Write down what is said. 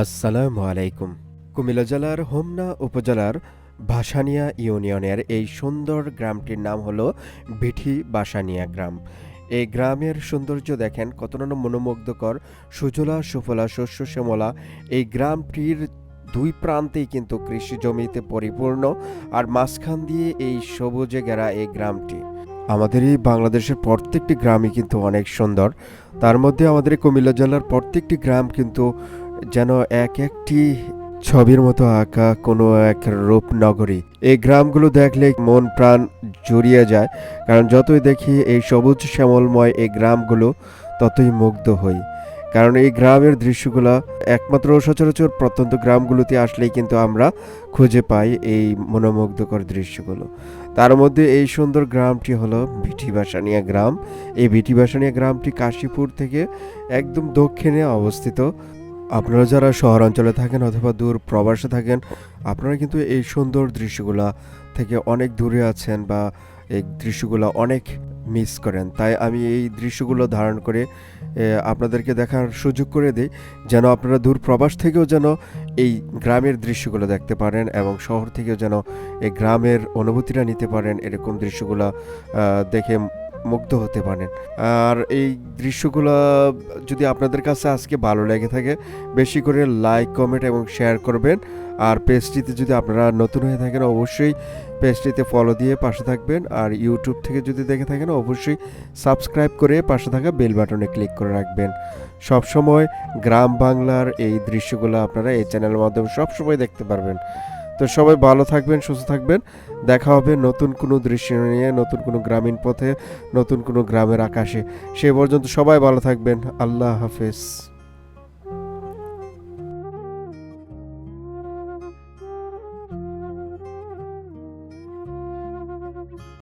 আসসালামু আলাইকুম। কুমিল্লা জেলার হোমনা উপজেলার ভাসানিয়া ইউনিয়নের এই সুন্দর গ্রামটির নাম হলো ভিঠি বাসানিয়া গ্রাম। এই গ্রামের সৌন্দর্য দেখেন কতটা না মনোমুগ্ধকর সুজলা, সুফলা, শস্য, শ্যামলা। এই গ্রামটির দুই প্রান্তেই কিন্তু কৃষি জমিতে পরিপূর্ণ আর মাঝখান দিয়ে এই সবুজে ঘেরা এই গ্রামটি। আমাদের এই বাংলাদেশের প্রত্যেকটি গ্রামই কিন্তু অনেক সুন্দর। তার মধ্যে আমাদের কুমিল্লা জেলার প্রত্যেকটি গ্রাম কিন্তু যেন এক একটি ছবির মতো আঁকা কোনো এক রূপনগরী এই গ্রামগুলো দেখলে মন প্রাণ জুড়িয়ে যায়, কারণ যতই দেখি এই সবুজ শ্যামলময় এই গ্রামগুলো, ততই মুগ্ধ হই। কারণ এই গ্রামের দৃশ্যগুলো একমাত্র সচরাচর প্রত্যন্ত গ্রামগুলোতে আসলেই কিন্তু আমরা খুঁজে পাই এই মনোমুগ্ধকর দৃশ্যগুলো। তার মধ্যে এই সুন্দর গ্রামটি হলো ভিটিবাসানিয়া গ্রাম। এই ভিটিবাসানিয়া গ্রামটি কাশীপুর থেকে একদম দক্ষিণে অবস্থিত। আপনারা যারা শহরাঞ্চলে থাকেন অথবা দূর প্রবাসে থাকেন, আপনারা কিন্তু এই সুন্দর দৃশ্যগুলা থেকে অনেক দূরে আছেন বা এই দৃশ্যগুলো অনেক মিস করেন। তাই আমি এই দৃশ্যগুলো ধারণ করে আপনাদেরকে দেখার সুযোগ করে দিই, যেন আপনারা দূর প্রবাস থেকেও যেন এই গ্রামের দৃশ্যগুলো দেখতে পারেন এবং শহর থেকেও যেন এই গ্রামের অনুভূতিটা নিতে পারেন, এরকম দৃশ্যগুলো দেখে মুগ্ধ হতে পারেন। আর এই দৃশ্যগুলো যদি আপনাদের কাছে আজকে ভালো লেগে থাকে, বেশি করে লাইক, কমেন্ট এবং শেয়ার করবেন। আর পেজটিতে যদি আপনারা নতুন হয়ে থাকেন, অবশ্যই পেজটিতে ফলো দিয়ে পাশে থাকবেন। আর ইউটিউব থেকে যদি দেখে থাকেন, অবশ্যই সাবস্ক্রাইব করে পাশে থাকা বেল বাটনে ক্লিক করে রাখবেন। সবসময় গ্রাম বাংলার এই দৃশ্যগুলো আপনারা এই চ্যানেলের মাধ্যমে সবসময় দেখতে পারবেন। তো সবাই ভালো থাকবেন, সুস্থ থাকবেন। দেখা হবে নতুন কোনো দৃশ্য নিয়ে, নতুন কোনো গ্রামীণ পথে, নতুন কোনো গ্রামের আকাশে। সে পর্যন্ত সবাই ভালো থাকবেন। আল্লাহ হাফেজ।